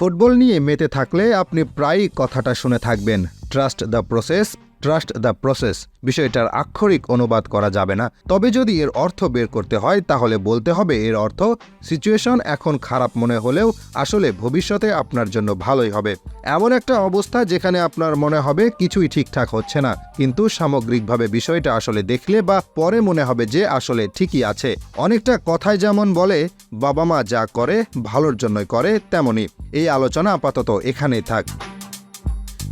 Football নিয়ে মেতে থাকলে আপনি প্রায়ই কথাটা শুনে থাকবেন। Trust the process trust the process বিষয়টার আক্ষরিক অনুবাদ করা যাবে না। তবে যদি এর অর্থ বের করতে হয়, তাহলে বলতে হবে এর অর্থ সিচুয়েশন এখন খারাপ মনে হলেও আসলে ভবিষ্যতে আপনার জন্য ভালোই হবে। এমন একটা অবস্থা যেখানে আপনার মনে হবে কিছুই ঠিকঠাক হচ্ছে না। কিন্তু সামগ্রিকভাবে বিষয়টা আসলে দেখলে বা পরে মনে হবে যে আসলে ঠিকই আছে। অনেকটা কথায় যেমন বলে, বাবা মা যা করে ভালোর জন্যই করে, তেমনই। এই আলোচনা আপাতত এখানেই থাক।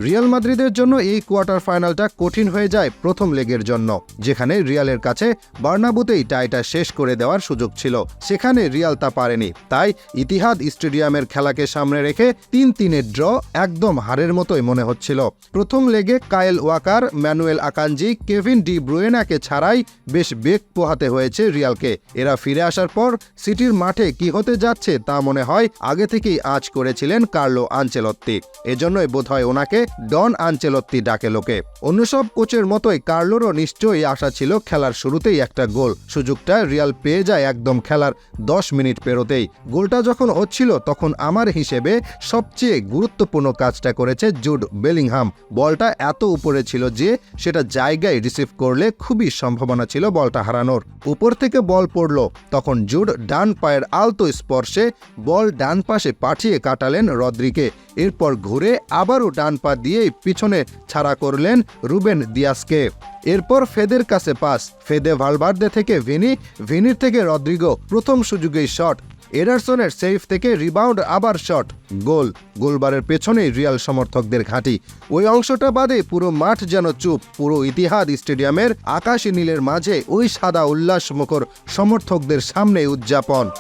রিয়াল মাদ্রিদের জন্য এই কোয়ার্টার ফাইনালটা কঠিন হয়ে যায় প্রথম লেগের জন্য, যেখানে রিয়ালের কাছে বার্নাবুতেই টাইটা শেষ করে দেওয়ার সুযোগ ছিল। সেখানে রিয়াল তা পারেনি, তাই ইতিহাদ স্টেডিয়ামের খেলাকে সামনে রেখে তিন তিনের ড্র একদম হারের মতোই মনে হচ্ছিল। প্রথম লেগে Kyle Walker, Manuel Akanji, Kevin de ব্রুয়েনাকে ছাড়াই বেশ বেগ পোহাতে হয়েছে রিয়ালকে। এরা ফিরে আসার পর সিটির মাঠে কি হতে যাচ্ছে তা মনে হয় আগে থেকেই আজ করেছিলেন কার্লো আঞ্চেলত্তি। এজন্যই বোধহয় ওনাকে ডন আঞ্চেলত্তি ডাকে লোকে। অন্য সব কোচের মতোই কার্লোরও নিশ্চয়ই আশা ছিল খেলার শুরুতেই একটা গোল। সুযোগটা রিয়াল পেয়ে যায় একদম খেলার দশ মিনিট পেরোতেই। গোলটা যখন হচ্ছিল তখন আমার হিসেবে সবচেয়ে গুরুত্বপূর্ণ কাজটা করেছে জুড বেলিংহাম। বলটা এত উপরে ছিল যে সেটা জায়গায় রিসিভ করলে খুবই সম্ভাবনা ছিল বলটা হারানোর। উপর থেকে বল পড়ল, তখন জুড ডান পায়ের আলতো স্পর্শে বল ডান পাশে পাঠিয়ে কাটালেন রদ্রিকে। এরপর ঘুরে আবারও ডান পা দিয়ে পিছনে ছাড়া করলেন রুবেন দিয়াসকে। এরপর ফেদের কাছে পাস। ফেদে ভালবার্দে থেকে ভিনি, ভিনির থেকে রদ্রিগো প্রথম সুযোগেই শট। এডারসনের সেফ থেকে রিবাউন্ড আবার শট। গোল। গোলবারের পেছনেই রিয়াল সমর্থকদের ঘাঁটি। ওই অংশটা বাদে পুরো মাঠ যেন চুপ। পুরো ইতিহাদ স্টেডিয়ামের আকাশী নীলের মাঝে ওই সাদা উল্লাসমুখর সমর্থকদের সামনে উদযাপন।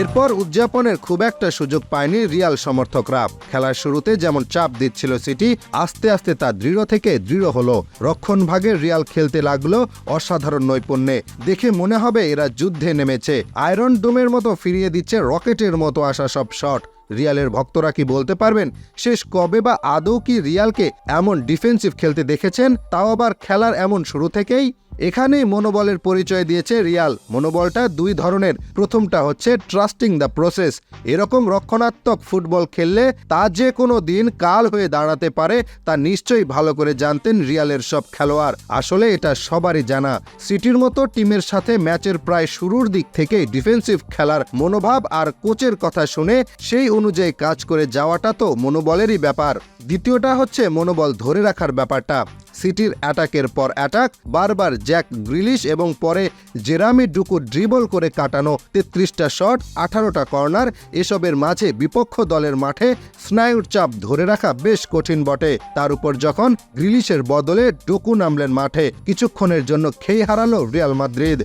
এরপর উদযাপনের খুব একটা সুযোগ পায়নি রিয়াল সমর্থকরা। খেলার শুরুতে যেমন চাপ দিচ্ছিল সিটি, আস্তে আস্তে তা দৃঢ় থেকে দৃঢ় হলো। রক্ষণভাগে রিয়াল খেলতে লাগল অসাধারণ নৈপুণ্যে। দেখে মনে হবে এরা যুদ্ধে নেমেছে। আয়রন ডোমের মতো ফিরিয়ে দিচ্ছে রকেটের মতো আসা সব শট। রিয়ালের ভক্তরা কি বলতে পারবেন? শেষ কবে বা আদৌ কি রিয়ালকে এমন ডিফেন্সিভ খেলতে দেখেছেন? তাও আবার খেলার এমন শুরু থেকেই এখানেই মনোবলের পরিচয় দিয়েছে রিয়াল। মনোবলটা দুই ধরনের। প্রথমটা হচ্ছে ট্রাস্টিং দ্য প্রসেস এরকম রক্ষণাত্মক ফুটবল খেললে তা যে কোনো দিন কাল হয়ে দাঁড়াতে পারে, তা নিশ্চয়ই ভালো করে জানতেন রিয়ালের সব খেলোয়াড়। আসলে এটা সবারই জানা। সিটির মতো টিমের সাথে ম্যাচের প্রায় শুরুর দিক থেকেই ডিফেন্সিভ খেলার মনোভাব আর কোচের কথা শুনে সেই অনুযায়ী কাজ করে যাওয়াটা তো মনোবলেরই ব্যাপার। দ্বিতীয়টা হচ্ছে মনোবল ধরে রাখার ব্যাপারটা। সিটির অ্যাটাকের পর অ্যাটাক, বারবার জ্যাক গ্রিলিশ এবং পরে জেরামি ডুকু ড্রিবল করে কাটানো তেত্রিশটা শট, আঠারোটা কর্নার, এসবের মাঝে বিপক্ষ দলের মাঠে স্নায়ুর চাপ ধরে রাখা বেশ কঠিন বটে। তার উপর যখন গ্রিলিশের বদলে ডুকু নামলেন মাঠে, কিছুক্ষণের জন্য খেই হারালো রিয়াল মাদ্রিদ।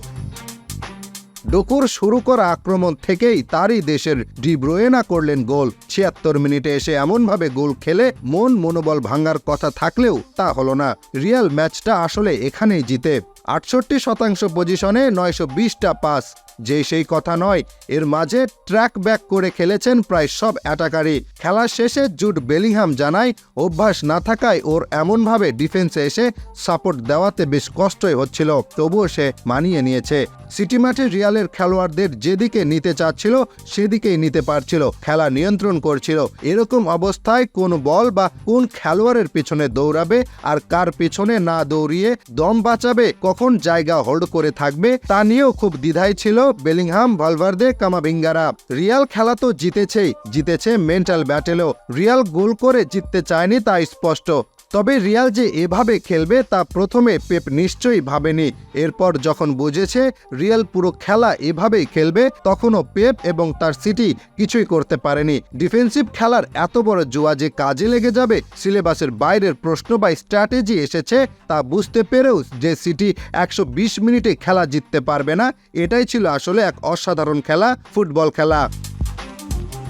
ডোকুর শুরু করা আক্রমণ থেকেই তারই দেশের ডিব্রোয়েনা করলেন গোল। ছিয়াত্তর মিনিটে এসে এমনভাবে গোল খেলে মন মনোবল ভাঙার কথা থাকলেও তা হল না। রিয়াল ম্যাচটা আসলে এখানেই জিতে। আটষট্টি শতাংশ পজিশনে নয়শো বিশটা পাস। যে সেই কথা নয়, এর মাঝে ট্র্যাক ব্যাক করে খেলেছেন প্রায় সব অ্যাটাকারই। খেলা শেষে জুড বেলিংহাম জানায়, অভ্যাস না থাকায় ওর এমনভাবে ডিফেন্সে এসে সাপোর্ট দেওয়াতে বেশ কষ্টই হচ্ছিল, তবুও সে মানিয়ে নিয়েছে। সিটি মাঠে রিয়ালের খেলোয়াড়দের যেদিকে নিতে চাচ্ছিল, সেদিকেই নিতে পারছিল, খেলা নিয়ন্ত্রণ করছিল। এরকম অবস্থায় কোন বল বা কোন খেলোয়াড়ের পিছনে দৌড়াবে আর কার পিছনে না দৌড়িয়ে দম বাঁচাবে, কখন জায়গা হোল্ড করে থাকবে, তা নিয়েও খুব দ্বিধায় ছিল বেলিংহাম, ভলভার্দে, কামাবিঙ্গারা। রিয়াল খেলা তো জিতেছেই, জিতেছে মেন্টাল ব্যাটেলও। রিয়াল গোল করে জিততে চায়নি, তা স্পষ্ট। তবে রিয়াল যে এভাবে খেলবে তা প্রথমে পেপ নিশ্চয়ই ভাবেনি। এরপর যখন বুঝেছে রিয়াল পুরো খেলা এভাবেই খেলবে, তখনও পেপ এবং তার সিটি কিছুই করতে পারেনি। ডিফেন্সিভ খেলার এত বড় জুয়া যে কাজে লেগে যাবে, সিলেবাসের বাইরের প্রশ্ন বা স্ট্র্যাটেজি এসেছে, তা বুঝতে পেরেও যে সিটি একশো বিশ মিনিটে খেলা জিততে পারবে না, এটাই ছিল আসলে এক অসাধারণ খেলা, ফুটবল খেলা।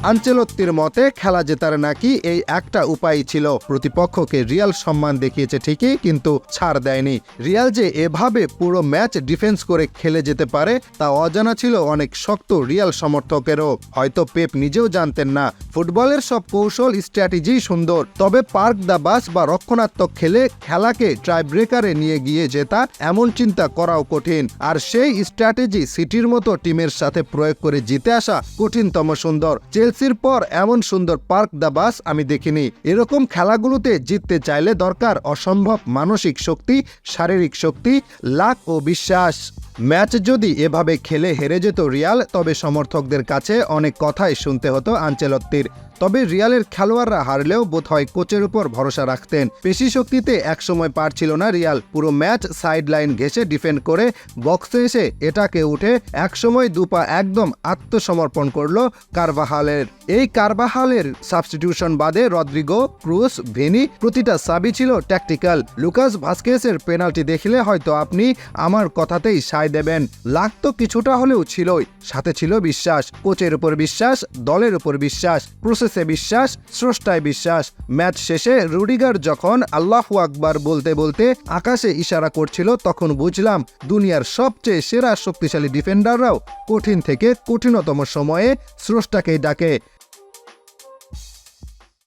আঞ্চলত্তির মতে, খেলা জেতার নাকি এই একটা উপায় ছিল। প্রতিপক্ষকে রিয়াল সম্মান দেখিয়েছে ঠিকই, কিন্তু ছাড় দেয়নি। রিয়াল যে এভাবে পুরো ম্যাচ ডিফেন্স করে খেলে যেতে পারে, তা অজানা ছিল অনেক শক্ত রিয়াল সমর্থকেরও। হয়তো পেপ নিজেও জানতেন না, ফুটবলের সব কৌশল, স্ট্র্যাটেজি সুন্দর। তবে পার্ক দা বাস বা রক্ষণাত্মক খেলে খেলাকে ট্রাই ব্রেকারে নিয়ে গিয়ে জেতা, এমন চিন্তা করাও কঠিন। আর সেই স্ট্র্যাটেজি সিটির মতো টিমের সাথে প্রয়োগ করে জিতে আসা কঠিনতম সুন্দর। চেলসি চেলসির পর এমন সুন্দর পার্ক দ্য বাস আমি দেখিনি। এরকম খেলাগুলোতে জিততে চাইলে দরকার অসম্ভব মানসিক শক্তি, শারীরিক শক্তি, লাক ও বিশ্বাস। ম্যাচ যদি এভাবে খেলে হেরে যেত রিয়াল, তবে সমর্থকদের কাছে অনেক কথাই শুনতে হতো আঞ্চেলত্তির। তবে রিয়ালের খেলোয়াড়রা হারলেও বোধহয় কোচের উপর ভরসা রাখতেন। পেশি শক্তিতে একসময় পারছিল না রিয়াল। পুরো ম্যাচ সাইড লাইন ঘেসে ডিফেন্ড করে বক্সে এসে এটাকে উঠে একসময় দুপা একদম আত্মসমর্পণ করল করল কারবাহালের এই কারবাহালের সাবস্টিটিউশন বাদে রদ্রিগো ক্রুস ভেনি প্রতিটা সাবি ছিল ট্যাকটিক্যাল লুকাস ভাস্কেসের পেনাল্টি দেখলে হয়তো আপনি আমার কথাতেই সায় দেবেন। লাগ তো কিছুটা হলেও ছিলই। সাথে ছিল বিশ্বাস। কোচের উপর বিশ্বাস, দলের উপর বিশ্বাস প্রসেসে বিশ্বাস, স্রষ্টায় বিশ্বাস। ম্যাচ শেষে রুডিগার যখন আল্লাহ আকবার বলতে বলতে আকাশে ইশারা করছিল, তখন বুঝলাম দুনিয়ার সবচেয়ে সেরা শক্তিশালী ডিফেন্ডাররাও কঠিন থেকে কঠিনতম সময়ে স্রষ্টাকেই ডাকে।